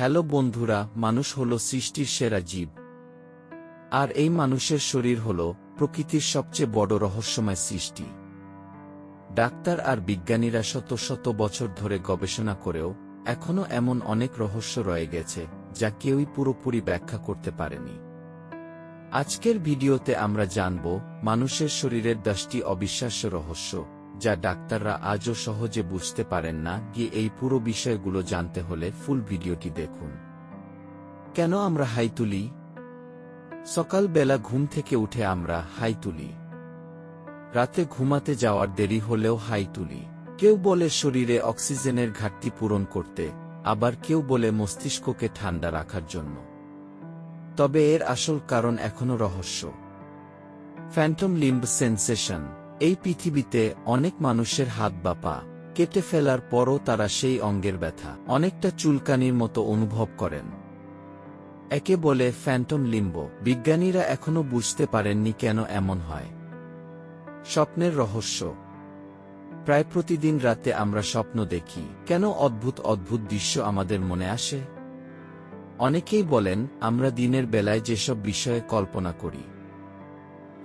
Hello বন্ধুরা, মানুষ হল সৃষ্টির সেরা জীব। আর এই মানুষের শরীর হল প্রকৃতির সবচেয়ে বড় রহস্যময় সৃষ্টি। ডাক্তার আর বিজ্ঞানীরা শত শত বছর ধরে গবেষণা করেও এখনও এমন অনেক রহস্য রয়ে গেছে, যা কেউই পুরোপুরি ব্যাখ্যা করতে পারেনি। আজকের ভিডিওতে আমরা জানব, মানুষের শরীরের দশটি অবিশ্বাস্য রহস্য। যা ডাক্তাররা আজও সহজে বুঝতে পারেন না গিয়ে এই পুরো বিষয়গুলো জানতে হলে ফুল ভিডিওটি দেখুন। কেন আমরা হাই তুলি? সকালবেলা ঘুম থেকে উঠে আমরা হাই তুলি। রাতে ঘুমাতে যাওয়ার দেরি হলেও হাই তুলি। কেউ বলে শরীরে অক্সিজেনের ঘাটতি পূরণ করতে, আবার কেউ বলে মস্তিষ্ককে ঠান্ডা রাখার জন্য। তবে এর আসল কারণ এখনও রহস্য। Phantom limb sensation. এই পৃথিবীতে অনেক মানুষের হাত বা পা কেটে ফেলার পরও তারা সেই অঙ্গের ব্যথা অনেকটা চুলকানির মতো অনুভব করেন। একে বলে ফ্যান্টম লিম্ব। বিজ্ঞানীরা এখনও বুঝতে পারেননি কেন এমন হয়। স্বপ্নের রহস্য। প্রায় প্রতিদিন রাতে আমরা স্বপ্ন দেখি, কেন অদ্ভুত অদ্ভুত দৃশ্য আমাদের মনে আসে? অনেকেই বলেন, আমরা দিনের বেলায় যেসব বিষয়ে কল্পনা করি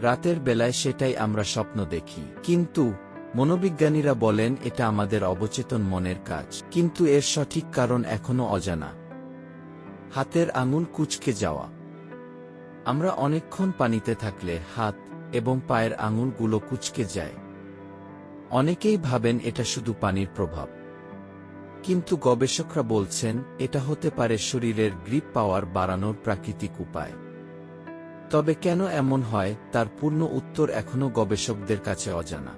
রাতের বেলায় সেটাই আমরা স্বপ্ন দেখি। কিন্তু, মনোবিজ্ঞানীরা বলেন এটা আমাদের অবচেতন মনের কাজ। কিন্তু এর সঠিক কারণ এখনও অজানা। হাতের আঙুল কুচকে যাওয়া। আমরা অনেকক্ষণ পানিতে থাকলে হাত এবং পায়ের আঙুলগুলো কুচকে যায়। অনেকেই ভাবেন এটা শুধু পানির প্রভাব। কিন্তু গবেষকরা বলছেন, এটা হতে পারে শরীরের গ্রিপ পাওয়ার বাড়ানোর প্রাকৃতিক উপায়। তবে কেন এমন হয়, তার পূর্ণ উত্তর এখনও গবেষকদের কাছে অজানা।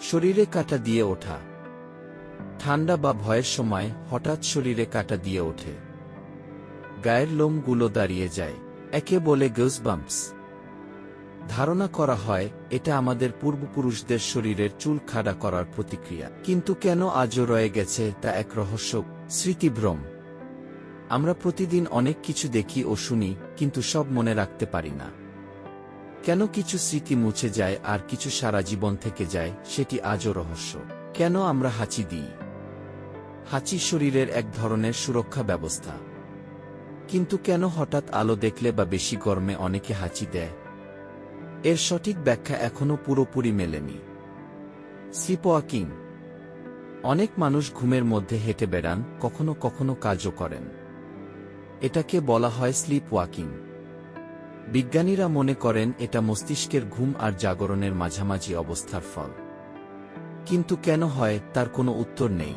শরীরে কাটা দিয়ে ওঠা। ঠান্ডা বা ভয়ের সময় হঠাৎ শরীরে কাটা দিয়ে ওঠে। গায়ের লোমগুলো দাঁড়িয়ে যায়। একে বলে গোসবাম্পস ধারণা করা হয়, এটা আমাদের পূর্বপুরুষদের শরীরের চুল খাড়া করার প্রতিক্রিয়া। কিন্তু কেন আজও রয়ে গেছে তা এক রহস্য। স্মৃতিভ্রম। আমরা প্রতিদিন অনেক কিছু দেখি ও শুনি, কিন্তু সব মনে রাখতে পারি না। কেন কিছু স্মৃতি মুছে যায় আর কিছু সারা জীবন থেকে যায়, সেটি আজও রহস্য। কেন আমরা হাঁচি দিই? হাঁচি শরীরের এক ধরনের সুরক্ষা ব্যবস্থা। কিন্তু কেন হঠাৎ আলো দেখলে বা বেশি গরমে অনেকে হাঁচি দেয়? এর সঠিক ব্যাখ্যা এখনও পুরোপুরি মেলেনি। স্লিপওয়াকিং অনেক মানুষ ঘুমের মধ্যে হেঁটে বেড়ান, কখনো কখনো কাজও করেন। এটাকে বলা হয় স্লিপ ওয়াকিং বিজ্ঞানীরা মনে করেন এটা মস্তিষ্কের ঘুম আর জাগরণের মাঝামাঝি অবস্থার ফল। কিন্তু কেন হয়, তার কোনো উত্তর নেই।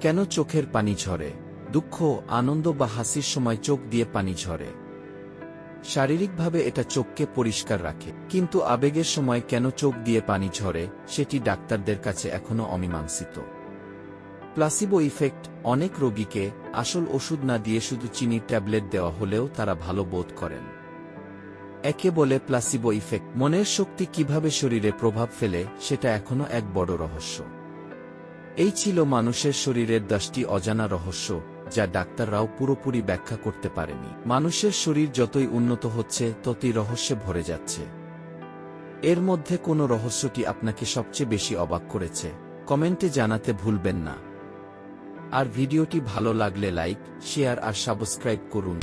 কেন চোখের পানি ঝরে? দুঃখ, আনন্দ বা হাসির সময় চোখ দিয়ে পানি ঝরে। শারীরিকভাবে এটা চোখকে পরিষ্কার রাখে, কিন্তু আবেগের সময় কেন চোখ দিয়ে পানি ঝরে, সেটি ডাক্তারদের কাছে এখনও অমীমাংসিত। প্লাসিবো ইফেক্ট অনেক রোগীকে আসল ওষুধ না দিয়ে শুধু চিনির ট্যাবলেট দেওয়া হলেও তারা ভালো বোধ করেন। একে বলে প্লাসিবো ইফেক্ট। মনের শক্তি কীভাবে শরীরে প্রভাব ফেলে সেটা এখনও এক বড় রহস্য। এই ছিল মানুষের শরীরের দশটি অজানা রহস্য, যা ডাক্তাররাও পুরোপুরি ব্যাখ্যা করতে পারেনি। মানুষের শরীর যতই উন্নত হচ্ছে, ততই রহস্যে ভরে যাচ্ছে। এর মধ্যে কোনো রহস্যটি আপনাকে সবচেয়ে বেশি অবাক করেছে? কমেন্টে জানাতে ভুলবেন না। আর ভিডিওটি ভালো লাগলে লাইক শেয়ার আর সাবস্ক্রাইব করুন।